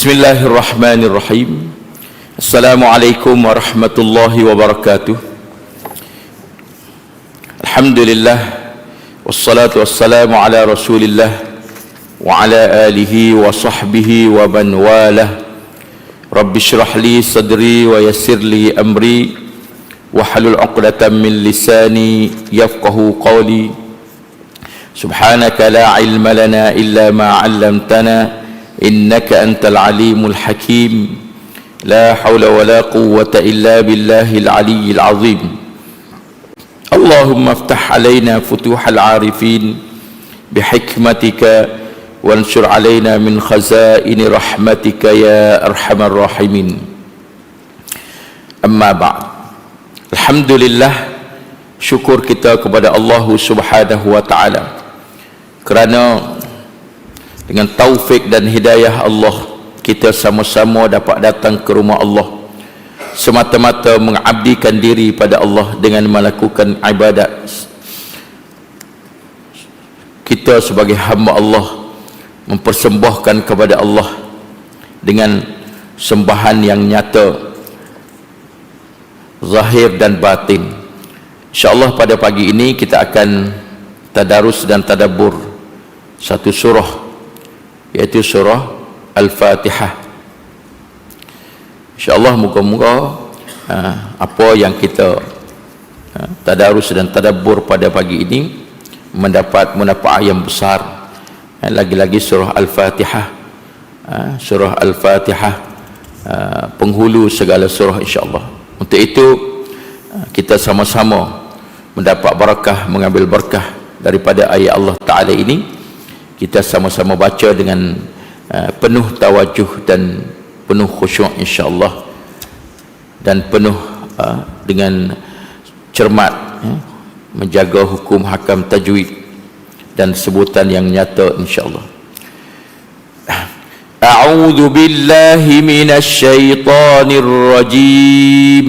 بسم الله الرحمن الرحيم السلام عليكم ورحمة الله وبركاته الحمد لله والصلاة والسلام على رسول الله وعلى آله وصحبه ومن والاه رب اشرح لي صدري ويسر لي أمري واحلل عقدة من لساني يفقه قولي سبحانك لا علم لنا إلا ما علمتنا innaka antal alimul hakim. La hawla wa la quwwata illa billahil aliyyil azim. Allahumma aftah alayna futuhal arifin bihikmatika wansur alayna min khazaini rahmatika ya arhamar rahimin. Amma ba'd. Alhamdulillah syukur kita kepada Allah subhanahu wa ta'ala. Kerana dengan taufik dan hidayah Allah kita sama-sama dapat datang ke rumah Allah. Semata-mata mengabdikan diri pada Allah dengan melakukan ibadat. Kita sebagai hamba Allah mempersembahkan kepada Allah dengan sembahan yang nyata zahir dan batin. Insyaallah pada pagi ini kita akan tadarus dan tadabbur satu surah iaitu surah Al-Fatihah. InsyaAllah moga-moga ha, apa yang kita ha, tadarus dan tadabbur pada pagi ini mendapat manfaat yang besar. Ha, lagi-lagi surah Al-Fatihah. Ha, surah Al-Fatihah ha, penghulu segala surah insyaAllah. Untuk itu kita sama-sama mendapat barakah mengambil berkah daripada ayat Allah Ta'ala ini kita sama-sama baca dengan uh, penuh tawajuh dan penuh khusyuk insya-Allah. Dan penuh uh, dengan cermat uh, menjaga hukum hakam tajwid dan sebutan yang nyata insya-Allah. A'udzu billahi minasy syaithanir rajim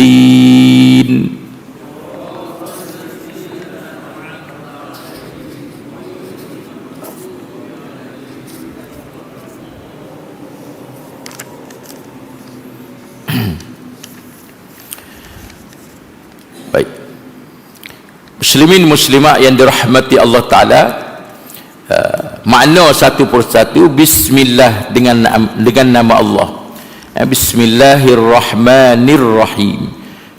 muslimin. Muslimat yang dirahmati Allah taala uh, makna satu persatu bismillah dengan dengan nama Allah bismillahirrahmanirrahim.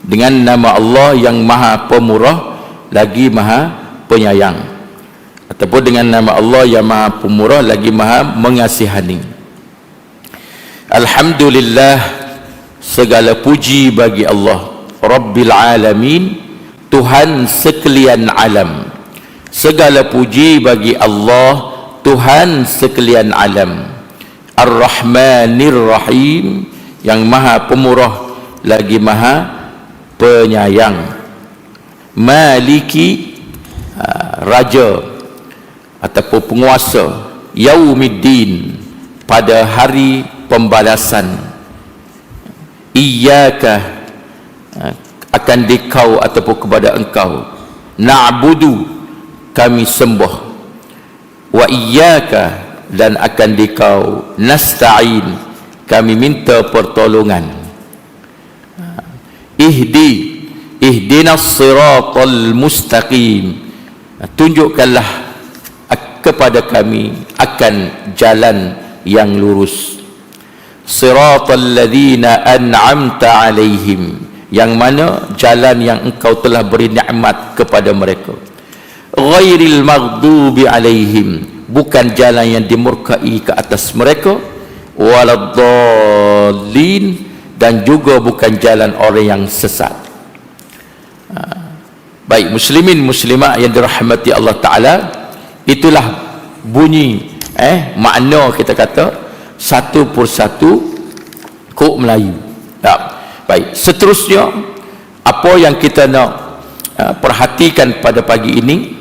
Dengan nama Allah yang maha pemurah lagi maha penyayang. Ataupun dengan nama Allah yang maha pemurah lagi maha mengasihani. Alhamdulillah segala puji bagi Allah. Rabbil Alamin Tuhan sekalian alam. Segala puji bagi Allah Tuhan sekalian alam. Ar-Rahmanir Rahim yang maha pemurah lagi maha penyayang. Maliki ha, raja ataupun penguasa Yaumiddin pada hari pembalasan. Iyaka ha, akan dikau ataupun kepada engkau. Na'budu kami sembah. Wa iyyaka dan akan dikau. Nasta'in kami minta pertolongan. Ihdi ihdinas siratal mustaqim. Tunjukkanlah ke kepada kami akan jalan yang lurus. Siratal ladzina an'amta alaihim. Yang mana jalan yang engkau telah beri nikmat kepada mereka. Ghairil maghdubi alaihim. Bukan jalan yang dimurkai ke atas mereka waladdallin dan juga bukan jalan orang yang sesat ha. baik muslimin muslimat yang dirahmati Allah taala itulah bunyi eh makna kita kata satu persatu kok Melayu tak Baik, seterusnya apa yang kita nak uh, perhatikan pada pagi ini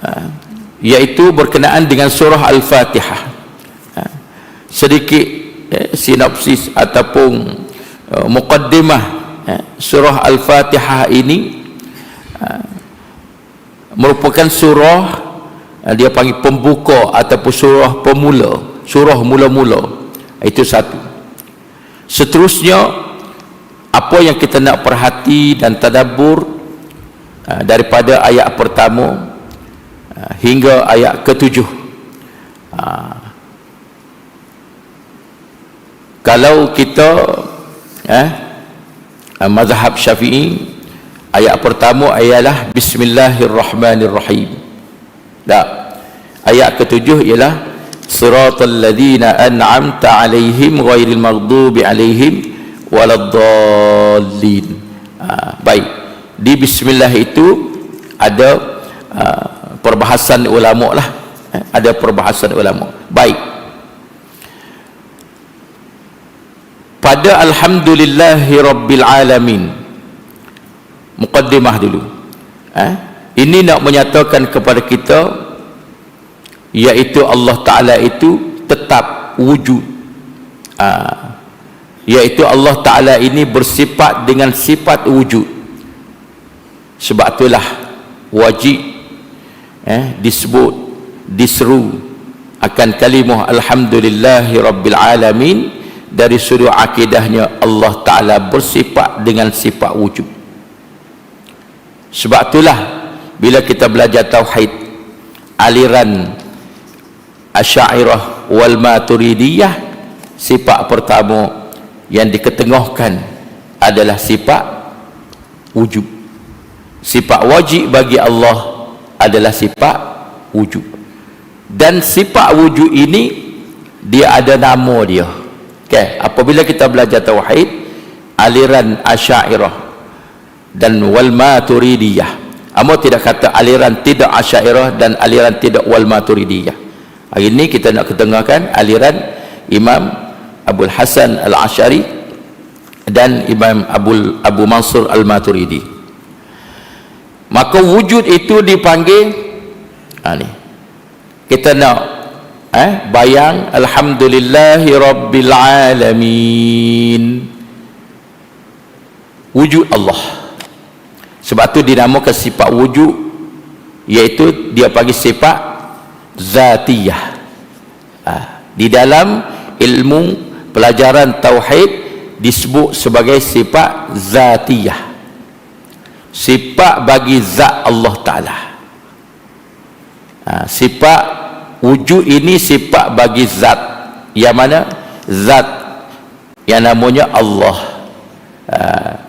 uh, iaitu berkenaan dengan surah Al-Fatihah. Sedikit uh, sinopsis ataupun uh, muqaddimah uh, surah Al-Fatihah ini uh, merupakan surah uh, dia panggil pembuka ataupun surah pemula, surah mula-mula. Itu satu. Seterusnya apa yang kita nak perhati dan tadabbur uh, daripada ayat pertama uh, hingga ayat ketujuh uh, kalau kita eh, uh, mazhab syafi'i ayat pertama ialah bismillahirrahmanirrahim. Tak. Ayat ketujuh ialah siratal ladina an'amta alaihim ghairil maghdubi alaihim waladdallin. Ha, baik. Di bismillah itu ada uh, perbahasan ulama lah. Eh, ada perbahasan ulama. Baik pada alhamdulillahi rabbil alamin. Muqaddimah dulu. Eh, ini nak menyatakan kepada kita iaitu Allah Ta'ala itu tetap wujud. Uh, iaitu Allah Ta'ala ini bersifat dengan sifat wujud. Sebab itulah wajib eh, disebut diseru akan kalimah Alhamdulillahi Rabbil Alamin dari sudut akidahnya Allah Ta'ala bersifat dengan sifat wujud. Sebab itulah bila kita belajar Tauhid aliran Asyairah wal Maturidiyah sifat pertama yang diketengahkan adalah sifat wujud. Sifat wajib bagi Allah adalah sifat wujud. Dan sifat wujud ini dia ada nama dia okay. apabila kita belajar tauhid aliran asyairah dan wal maturidiyah Amo tidak kata aliran tidak asyairah dan aliran tidak wal maturidiyah hari ini kita nak ketengahkan aliran imam Abu Hasan Al-Ashari dan Imam Abu Abu Mansur Al-Maturidi. Maka wujud itu dipanggil ha, ni. Kita nak eh bayang alhamdulillahi rabbil alamin. Wujud Allah. Sebab tu dinamakan sifat wujud iaitu dia panggil sifat zatiyah. Ha, di dalam ilmu pelajaran tauhid disebut sebagai sifat zatiyah sifat bagi zat Allah Ta'ala ha, sifat wujud ini sifat bagi zat. Yang mana? Zat yang namanya Allah. Ha,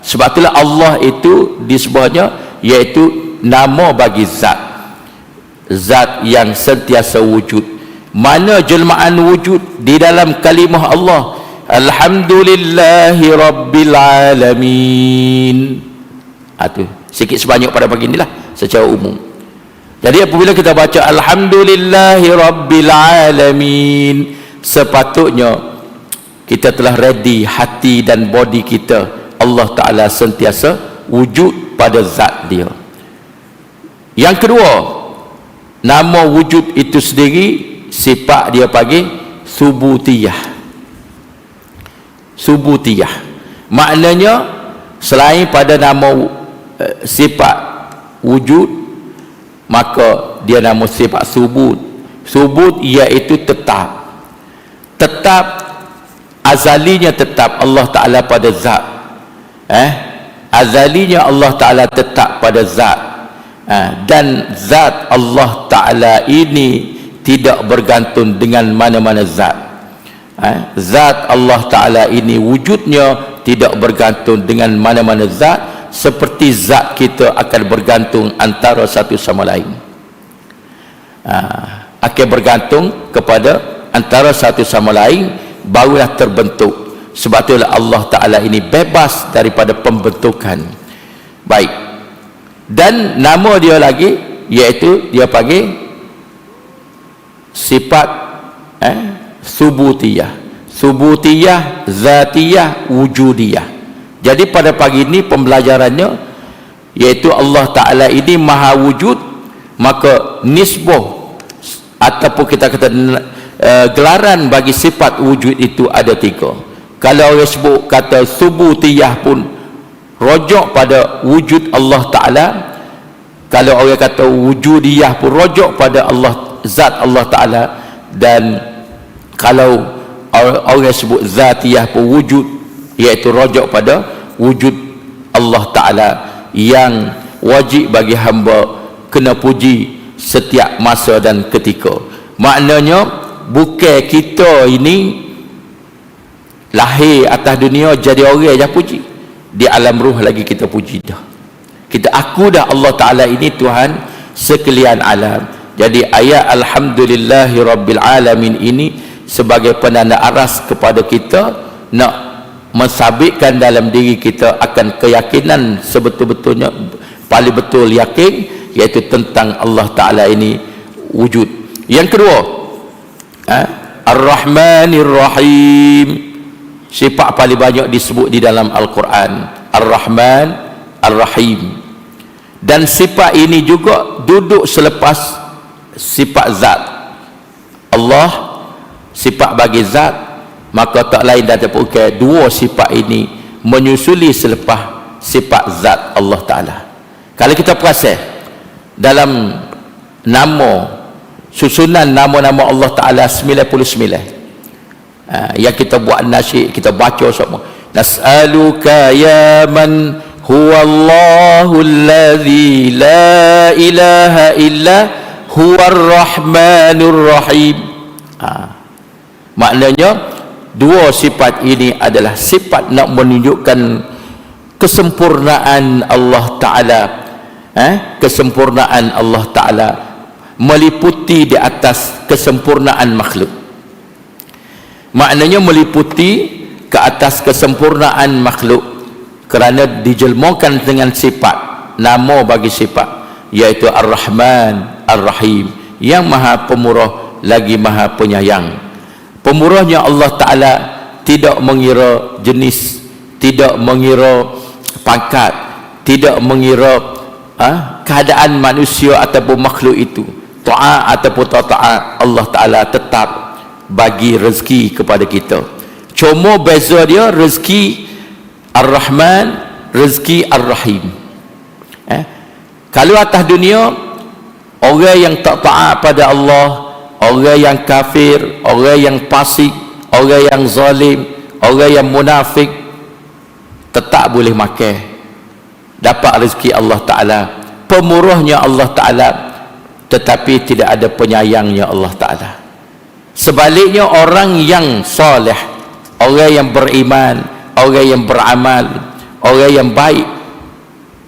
sebab itulah Allah itu disebutnya iaitu nama bagi zat. Zat yang sentiasa wujud. Mana jelmaan wujud? Di dalam kalimah Allah. Alhamdulillahi Rabbil Alamin. Itu ha, sikit sebanyak pada pagi inilah secara umum jadi apabila kita baca Alhamdulillahi Rabbil Alamin sepatutnya kita telah ready hati dan body kita. Allah Ta'ala sentiasa wujud pada zat dia. Yang kedua nama wujud itu sendiri sifat dia panggil subutiyah. Subutiyah. Maknanya selain pada nama uh, sifat wujud maka dia nama sifat subut. Subut iaitu tetap. Tetap azalinya tetap Allah Ta'ala pada zat. Eh? Azalinya Allah Ta'ala tetap pada zat. Ha, dan zat Allah Ta'ala ini tidak bergantung dengan mana-mana zat. Ha, zat Allah Ta'ala ini wujudnya tidak bergantung dengan mana-mana zat seperti zat kita akan bergantung antara satu sama lain. Ha, akan bergantung kepada antara satu sama lain barulah terbentuk. Sebab itulah Allah Ta'ala ini bebas daripada pembentukan. Baik. Dan nama dia lagi iaitu dia panggil sifat eh, subutiyah. Subutiyah zatiyah wujudiyah jadi pada pagi ini pembelajarannya iaitu Allah Ta'ala ini maha wujud maka nisbah ataupun kita kata uh, gelaran bagi sifat wujud itu ada tiga. Kalau orang sebut kata subutiyah pun rojok pada wujud Allah Ta'ala. Kalau orang kata wujudiyah pun rojok pada Allah zat Allah Ta'ala. Dan kalau orang sebut zatiyah pun wujud iaitu rojok pada wujud Allah Ta'ala yang wajib bagi hamba kena puji setiap masa dan ketika. Maknanya bukan kita ini lahir atas dunia jadi orang yang puji. Di alam ruh lagi kita puji dah. Kita aku dah Allah Ta'ala ini Tuhan sekalian alam. Jadi ayat Alhamdulillahi Rabbil Alamin ini sebagai penanda aras kepada kita nak mensabitkan dalam diri kita akan keyakinan sebetul-betulnya paling betul yakin iaitu tentang Allah Ta'ala ini wujud. Yang kedua eh, Ar-Rahmanir Rahim sifat paling banyak disebut di dalam Al-Quran. Ar-Rahman Ar-Rahim. Dan sifat ini juga duduk selepas sifat zat. Allah sifat bagi zat maka tak lain dan tak bukan dua sifat ini menyusuli selepas sifat zat Allah Ta'ala. Kalau kita perasan dalam nama susunan nama-nama Allah Ta'ala 99 ha, yang kita buat nasyid kita baca semua. Nas'aluka ya man huwa Allahu alladhi la ilaha illa huwa ar-rahmanur rahim. Ha. maknanya dua sifat ini adalah sifat nak menunjukkan kesempurnaan Allah Ta'ala. Eh? kesempurnaan Allah Ta'ala meliputi di atas kesempurnaan makhluk. Maknanya meliputi ke atas kesempurnaan makhluk kerana dijelmakan dengan sifat nama bagi sifat iaitu Ar-Rahman Ar-Rahim. Yang maha pemurah lagi maha penyayang pemurahnya Allah Ta'ala tidak mengira jenis tidak mengira pangkat tidak mengira ha, keadaan manusia ataupun makhluk itu. Taat ataupun tak taat Allah Ta'ala tetap bagi rezeki kepada kita. Cuma beza dia rezeki Ar-Rahman rezeki Ar-Rahim. Eh? kalau atas dunia orang yang tak taat pada Allah orang yang kafir orang yang pasik orang yang zalim orang yang munafik tetap boleh makan. Dapat rezeki Allah Ta'ala. Pemurahnya Allah Ta'ala tetapi tidak ada penyayangnya Allah Ta'ala. Sebaliknya orang yang soleh orang yang beriman orang yang beramal orang yang baik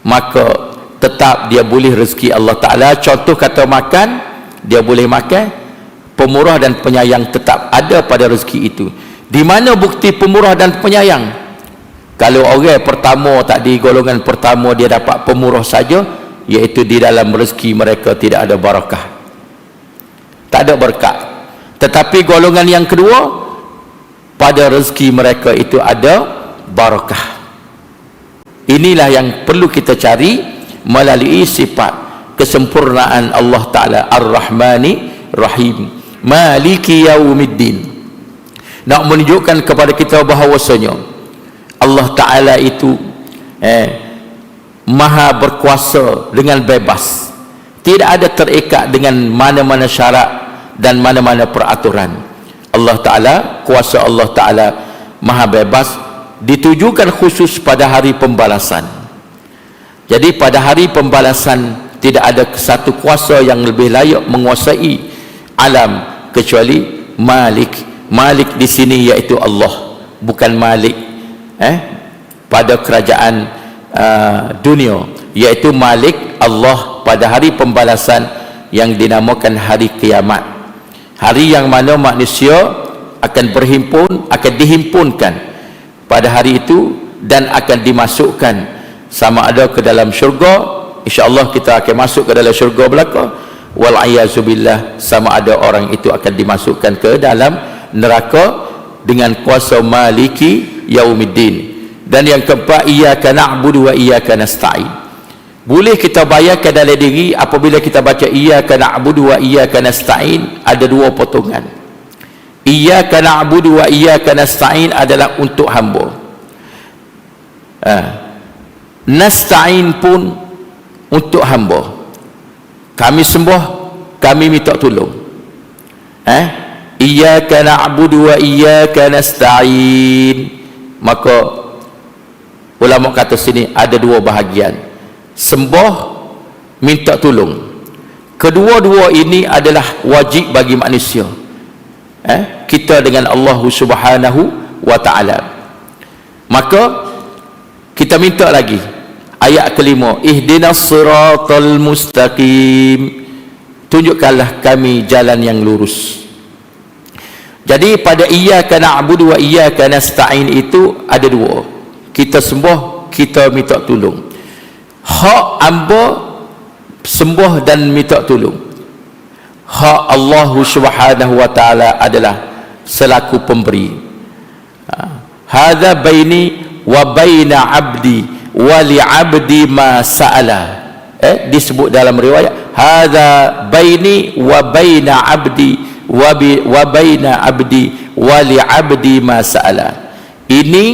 maka tetap dia boleh rezeki Allah Ta'ala. Contoh kata makan dia boleh makan pemurah dan penyayang tetap ada pada rezeki itu. Di mana bukti pemurah dan penyayang? Kalau orang pertama tadi golongan pertama dia dapat pemurah saja iaitu di dalam rezeki mereka tidak ada barakah. Tak ada berkat. Tetapi golongan yang kedua pada rezeki mereka itu ada barakah. Inilah yang perlu kita cari melalui sifat kesempurnaan Allah Ta'ala Ar-Rahmani Rahim Maliki Yawmiddin nak menunjukkan kepada kita bahawasanya Allah Ta'ala itu eh, maha berkuasa dengan bebas. Tidak ada terikat dengan mana-mana syarat dan mana-mana peraturan. Allah Ta'ala kuasa Allah Ta'ala maha bebas ditujukan khusus pada hari pembalasan. Jadi pada hari pembalasan tidak ada satu kuasa yang lebih layak menguasai alam kecuali Malik. Malik di sini iaitu Allah bukan Malik eh pada kerajaan uh, dunia. Iaitu Malik Allah pada hari pembalasan yang dinamakan hari kiamat. Hari yang mana manusia akan berhimpun akan dihimpunkan pada hari itu dan akan dimasukkan sama ada ke dalam syurga. Insyaallah kita akan masuk ke dalam syurga belaka wal billah sama ada orang itu akan dimasukkan ke dalam neraka dengan kuasa maliki yaumiddin. Dan yang keempat iyyaka na'budu wa iyyaka nasta'in. Boleh kita bayarkan dalam diri apabila kita baca iyyaka na'budu wa iyyaka nasta'in ada dua potongan. Iyyaka na'budu wa iyyaka nasta'in adalah untuk hamba. Ha. nasta'in pun untuk hamba kami sembah kami minta tolong. Eh? Iyyaka na'budu wa iyyaka nasta'in. Maka ulama kata sini ada dua bahagian. Sembah minta tolong. Kedua-dua ini adalah wajib bagi manusia. Eh? Kita dengan Allah Subhanahu wa taala. Maka kita minta lagi ayat kelima ihdinas siratal mustaqim. Tunjukkanlah kami jalan yang lurus. Jadi pada iyyaka na'budu wa iyyaka nasta'in itu ada dua. Kita sembah kita minta tolong. Hak amba sembah dan minta tolong. Hak Allah Subhanahu wa taala adalah selaku pemberi. Ha. hadza baini wa baina abdi wa li abdi ma sa'ala. Eh disebut dalam riwayat hadza baini wa baina abdi wa bi wa baina abdi wa li abdi ma sa'ala. Ini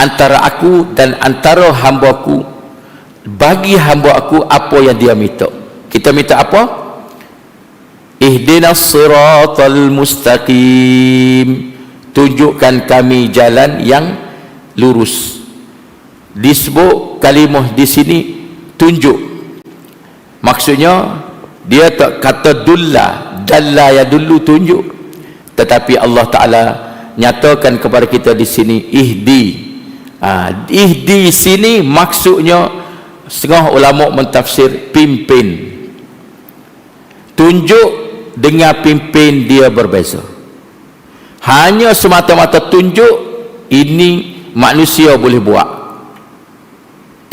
antara aku dan antara hamba-Ku bagi hamba aku apa yang dia minta. Kita minta apa? Ihdinas siratal mustaqim. Tunjukkan kami jalan yang lurus disebut kalimah di sini tunjuk. Maksudnya dia tak kata dulla dalla ya dulu tunjuk. Tetapi Allah Taala nyatakan kepada kita di sini ihdi. Ha, ihdi sini maksudnya setengah ulama mentafsir pimpin. Tunjuk dengan pimpin dia berbeza. Hanya semata-mata tunjuk ini manusia boleh buat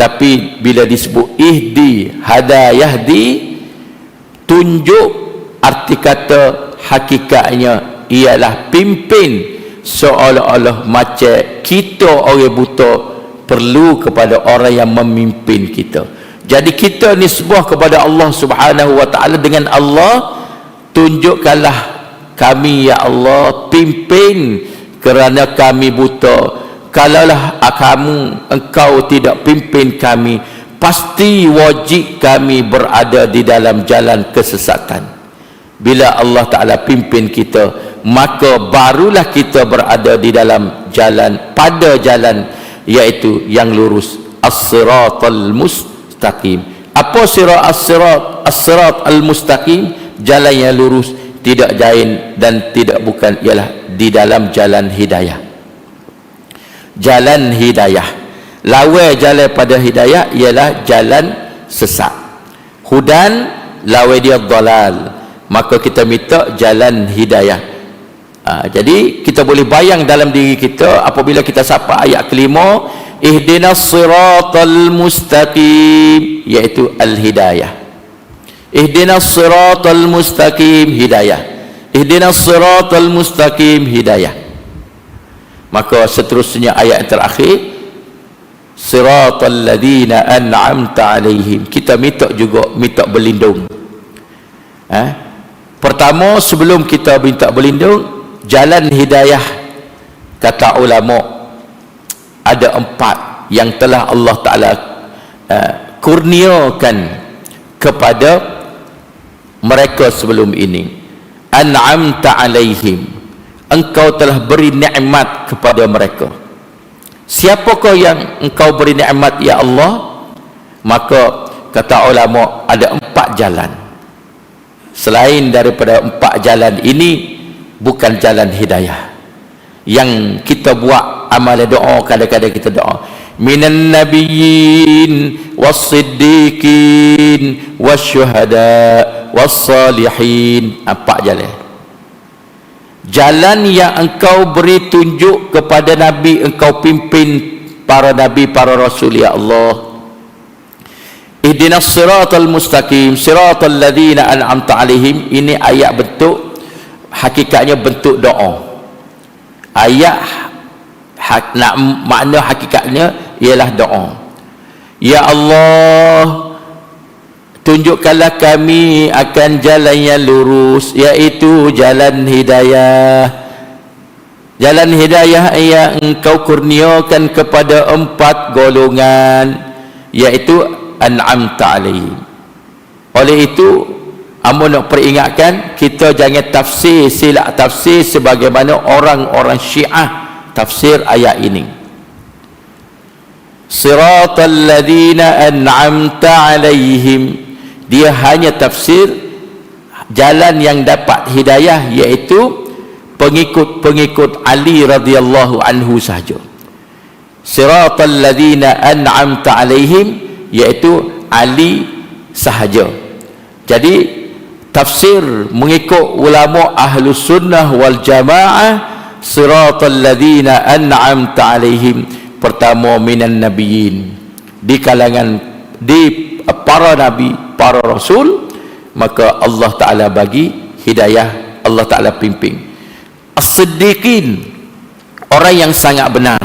tapi bila disebut ihdi hadayahdi tunjuk arti kata hakikatnya ialah pimpin seolah-olah macam kita orang buta perlu kepada orang yang memimpin kita. Jadi kita nisbah kepada Allah subhanahu wa ta'ala dengan Allah tunjukkanlah kami ya Allah pimpin kerana kami buta kalaulah kamu engkau tidak pimpin kami pasti wajib kami berada di dalam jalan kesesatan. Bila Allah Ta'ala pimpin kita maka barulah kita berada di dalam jalan pada jalan iaitu yang lurus as-siratal mustaqim. Apa sirat as-sirat as-sirat al-mustaqim? Jalan yang lurus tidak jain dan tidak bukan ialah di dalam jalan hidayah jalan hidayah. Lawa jalan pada hidayah ialah jalan sesat. Hudan lawa dia dalal. Maka kita minta jalan hidayah. Ha, jadi kita boleh bayang dalam diri kita apabila kita sapa ayat kelima ihdinas siratal mustaqim iaitu al hidayah ihdinas siratal mustaqim hidayah. Ihdinas siratal mustaqim hidayah maka seterusnya ayat yang terakhir siratal ladina an'amta alaihim. Kita minta juga minta berlindung. Eh? pertama sebelum kita minta berlindung jalan hidayah kata ulama ada empat yang telah Allah Ta'ala uh, kurniakan kepada mereka sebelum ini. An'amta alaihim engkau telah beri nikmat kepada mereka. Siapakah yang engkau beri nikmat ya Allah? Maka kata ulama ada empat jalan. Selain daripada empat jalan ini bukan jalan hidayah. Yang kita buat amal doa kadang-kadang kita doa. Minan nabiyyin was-siddiqin wasyuhada was-salihin. Empat jalan jalan yang engkau beri tunjuk kepada Nabi engkau pimpin para Nabi para Rasul ya Allah. Ihdinas siratal mustaqim siratal ladhina an'amta alaihim. Ini ayat bentuk hakikatnya bentuk doa. Ayat hak, nak makna hakikatnya ialah doa. Ya Allah tunjukkanlah kami akan jalan yang lurus iaitu jalan hidayah. Jalan hidayah yang engkau kurniakan kepada empat golongan iaitu an'am ta'alim oleh itu Amun nak peringatkan kita jangan tafsir silap tafsir sebagaimana orang-orang Syiah tafsir ayat ini. Siratal ladzina an'amta 'alaihim dia hanya tafsir jalan yang dapat hidayah iaitu pengikut-pengikut Ali radhiyallahu anhu sahaja. Siratal ladzina an'amta alaihim iaitu Ali sahaja. Jadi tafsir mengikut ulama ahlu sunnah wal jamaah siratal ladzina an'amta alaihim pertama minan nabiyyin di kalangan di para nabi para rasul maka Allah Taala bagi hidayah Allah Taala pimpin. As-siddiqin orang yang sangat benar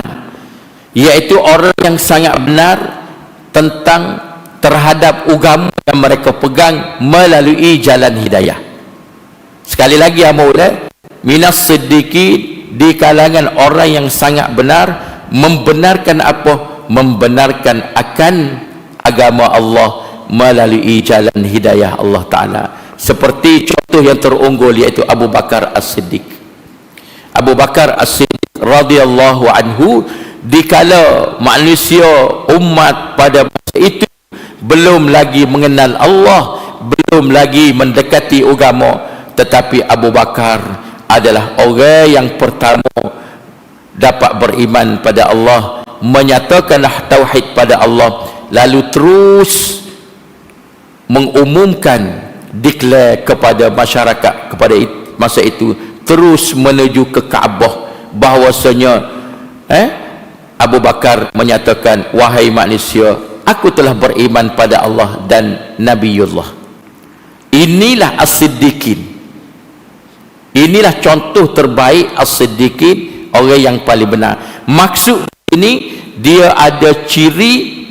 iaitu orang yang sangat benar tentang terhadap agama yang mereka pegang melalui jalan hidayah. Sekali lagi ya maula minas siddiqin di kalangan orang yang sangat benar membenarkan apa? Membenarkan akan agama Allah melalui jalan hidayah Allah Ta'ala. Seperti contoh yang terunggul iaitu Abu Bakar As-Siddiq. Abu Bakar As-Siddiq radhiyallahu anhu dikala manusia umat pada masa itu belum lagi mengenal Allah belum lagi mendekati agama tetapi Abu Bakar adalah orang yang pertama dapat beriman pada Allah menyatakanlah tauhid pada Allah lalu terus mengumumkan declare kepada masyarakat kepada masa itu terus menuju ke Kaabah. Bahwasanya eh Abu Bakar menyatakan wahai manusia aku telah beriman pada Allah dan Nabiullah. Inilah as-siddiqin. Inilah contoh terbaik as-siddiqin orang yang paling benar. Maksud ini dia ada ciri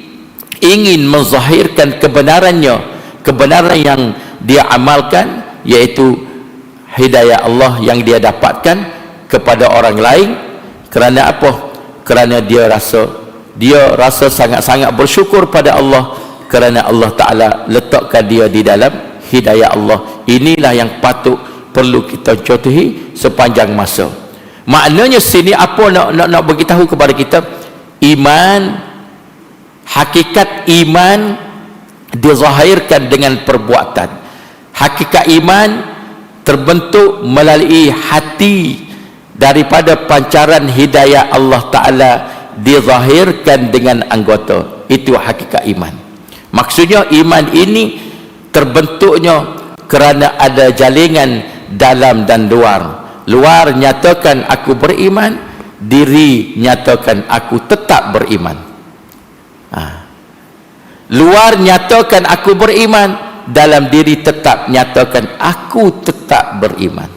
ingin menzahirkan kebenarannya kebenaran yang dia amalkan yaitu hidayah Allah yang dia dapatkan kepada orang lain. Kerana apa? kerana dia rasa dia rasa sangat-sangat bersyukur pada Allah. Kerana Allah Ta'ala letakkan dia di dalam hidayah Allah. Inilah yang patut perlu kita contohi sepanjang masa. Maknanya sini apa nak nak, nak beritahu kepada kita? Iman hakikat iman dizahirkan dengan perbuatan. Hakikat iman terbentuk melalui hati daripada pancaran hidayah Allah Ta'ala dizahirkan dengan anggota. Itu hakikat iman. Maksudnya iman ini terbentuknya kerana ada jalingan dalam dan luar. Luar nyatakan aku beriman diri nyatakan aku tetap beriman. Ha luar nyatakan aku beriman dalam diri tetap nyatakan aku tetap beriman.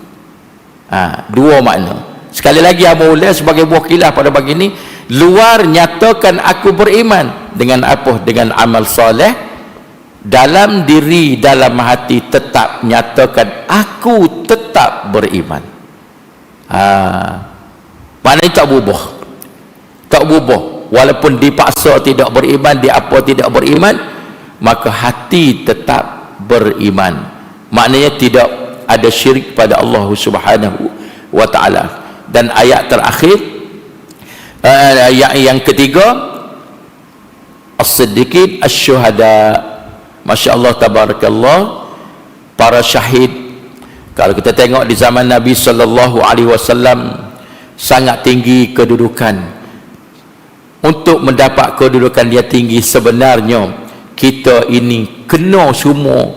Ha, dua makna. Sekali lagi Abu Ula sebagai buah kilah pada pagi ini luar nyatakan aku beriman dengan apa? Dengan amal soleh dalam diri dalam hati tetap nyatakan aku tetap beriman. Ha, mana tak berubah? Tak berubah walaupun dipaksa tidak beriman di apa tidak beriman maka hati tetap beriman. Maknanya tidak ada syirik pada Allah Subhanahu wa taala. Dan ayat terakhir uh, ayat yang ketiga as-siddiqin asy-syuhada. Masya Allah tabarakallah para syahid kalau kita tengok di zaman Nabi sallallahu alaihi wasallam sangat tinggi kedudukan untuk mendapat kedudukan dia tinggi sebenarnya kita ini kena semua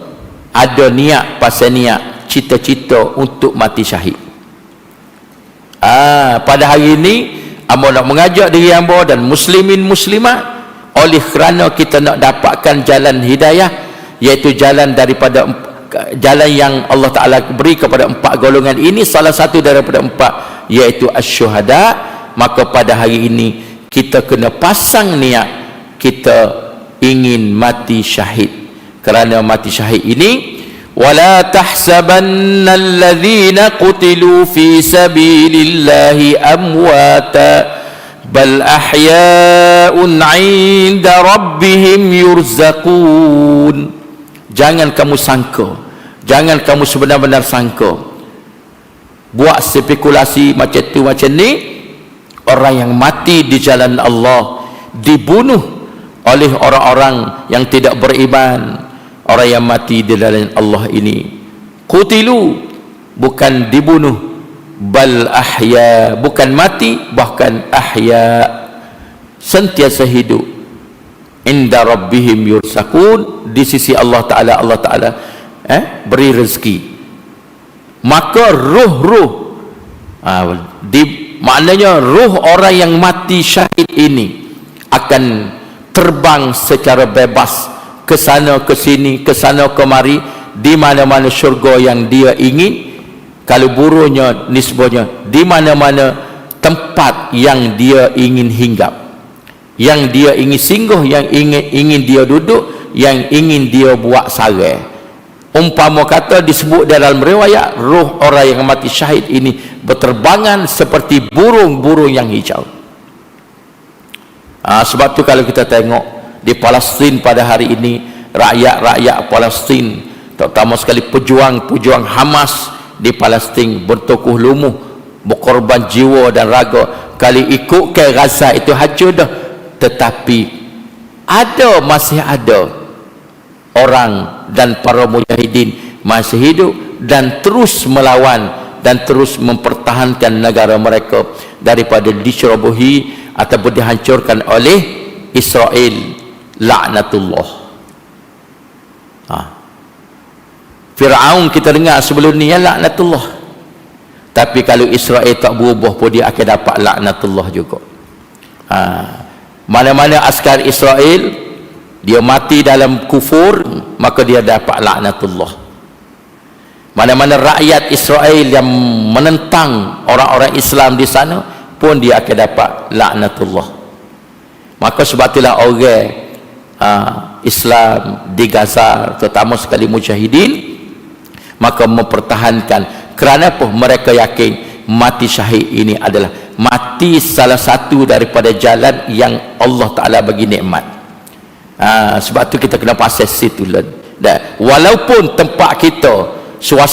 ada niat pasal niat cita-cita untuk mati syahid. Ah pada hari ini amba nak mengajak diri amba dan muslimin muslimat oleh kerana kita nak dapatkan jalan hidayah iaitu jalan daripada jalan yang Allah Ta'ala beri kepada empat golongan ini salah satu daripada empat iaitu asyuhada maka pada hari ini kita kena pasang niat kita ingin mati syahid. Kerana mati syahid ini wala tahsabanna alladhina qutilu fi sabilillahi amwata bal ahya'un 'inda rabbihim yurzaqun. Jangan kamu sangka jangan kamu sebenar-benar sangka. Buat spekulasi macam tu macam ni orang yang mati di jalan Allah dibunuh oleh orang-orang yang tidak beriman. Orang yang mati di jalan Allah ini kutilu bukan dibunuh. Bal ahya bukan mati bahkan ahya sentiasa hidup. Inda rabbihim yursakun di sisi Allah taala Allah taala eh beri rezeki. Maka ruh-ruh ha, di maknanya ruh orang yang mati syahid ini akan terbang secara bebas ke sana ke sini ke sana kemari di mana-mana syurga yang dia ingin. Kalau burunya nisbahnya di mana-mana tempat yang dia ingin hinggap. Yang dia ingin singgah yang ingin ingin dia duduk yang ingin dia buat sarai umpama kata disebut dalam riwayat roh orang yang mati syahid ini berterbangan seperti burung-burung yang hijau. Ha, sebab tu kalau kita tengok di Palestin pada hari ini rakyat-rakyat Palestin terutama sekali pejuang-pejuang Hamas di Palestin bertokuh lumuh berkorban jiwa dan raga kali ikut ke Gaza itu hancur dah. Tetapi ada masih ada orang dan para mujahidin masih hidup dan terus melawan dan terus mempertahankan negara mereka daripada dicerobohi ataupun dihancurkan oleh Israel laknatullah ha. Fir'aun kita dengar sebelum ni ya laknatullah tapi kalau Israel tak berubah pun dia akan dapat laknatullah juga ha. mana-mana askar Israel dia mati dalam kufur maka dia dapat laknatullah. Mana-mana rakyat Israel yang menentang orang-orang Islam di sana pun dia akan dapat laknatullah. Maka sebab itulah orang ha, Islam di Gaza terutama sekali mujahidin maka mempertahankan. Kerana apa? Mereka yakin mati syahid ini adalah mati salah satu daripada jalan yang Allah Ta'ala bagi nikmat ha, sebab tu kita kena pasal situ dan walaupun tempat kita suasana